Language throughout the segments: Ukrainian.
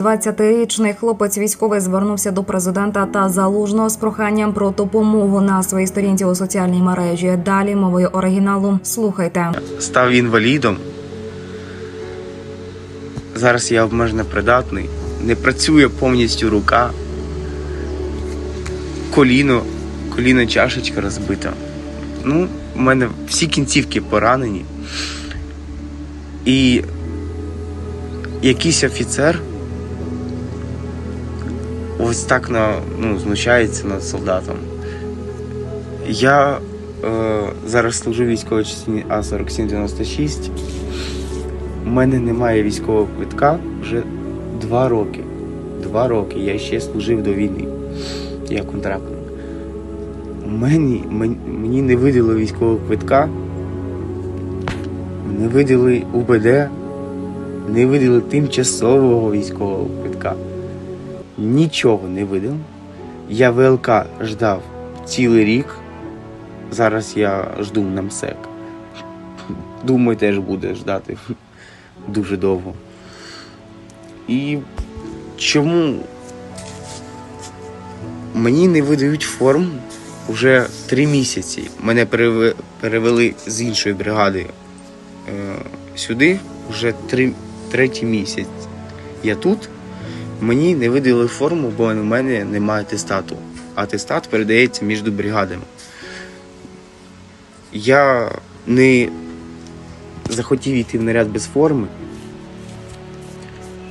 20-річний хлопець військовий звернувся до президента та залужного з проханням про допомогу на своїй сторінці у соціальній мережі. Далі мовою оригіналу слухайте. став інвалідом. Зараз я обмежено придатний. Не працює повністю рука. Коліно, коліно чашечка розбита. Ну, у мене всі кінцівки поранені. І якийсь офіцер ось так на, ну, знущається над солдатом. Я е, зараз служу військовій частині А4796. У мене немає військового квитка вже два роки. Два роки. Я ще служив до війни. Я контрактник. Мені, мені не видали військового квитка, не видали УБД, не видали тимчасового військового квитка. Нічого не видали. Я ВЛК ждав цілий рік. Зараз я жду на МСЕК. Думаю, теж буде ждати дуже довго. І чому мені не видають форму вже три місяці. Мене перевели з іншої бригади е, сюди вже три, третій місяць. Я тут. Мені не видали форму, бо в мене немає атестату. Атестат передається між бригадами я не захотів йти в наряд без форми,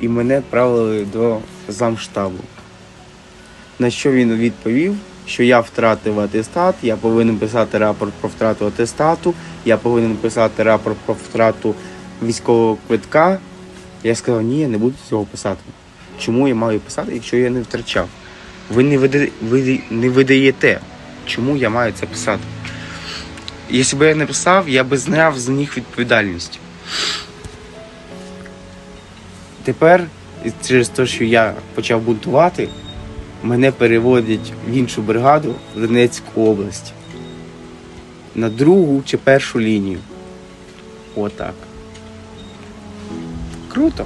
і мене відправили до замштабу. На що він відповів, що я втратив атестат, я повинен писати рапорт про втрату атестату, я повинен писати рапорт про втрату військового квитка. Я сказав, ні, я не буду цього писати. Чому я маю писати, якщо я не втрачав? Ви не, вида- ви не видаєте, чому я маю це писати? Якщо б я не писав, я би зняв з них відповідальність. Тепер, через те, що я почав бунтувати, мене переводять в іншу бригаду в Донецьку область. На другу чи першу лінію. Отак. Круто.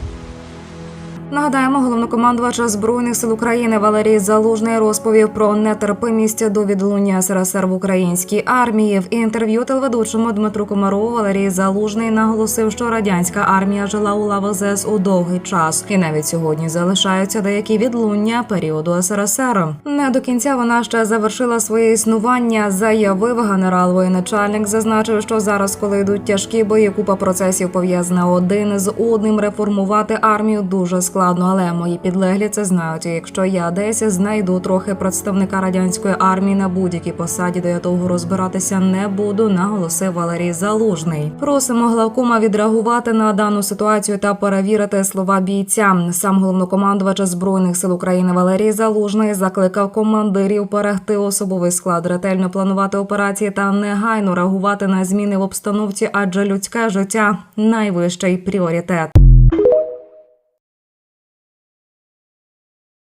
Нагадаємо, головнокомандувач збройних сил України Валерій Залужний розповів про нетерпимість до відлуння СРСР в українській армії. В інтерв'ю телеведучому Дмитру Комарову Валерій Залужний наголосив, що радянська армія жила у лавах ЗС у довгий час, і навіть сьогодні залишаються деякі відлуння періоду СРСР. Не до кінця вона ще завершила своє існування. Заявив генерал воєначальник. Зазначив, що зараз, коли йдуть тяжкі бої, купа процесів пов'язана один з одним. Реформувати армію дуже складно, але мої підлеглі це знають. І якщо я десь знайду трохи представника радянської армії на будь-якій посаді, де я довго розбиратися не буду, наголосив Валерій Залужний. Просимо главкома відреагувати на дану ситуацію та перевірити слова бійця. Сам головнокомандувач збройних сил України Валерій Залужний закликав командирів перегти особовий склад, ретельно планувати операції та негайно реагувати на зміни в обстановці, адже людське життя найвищий пріоритет.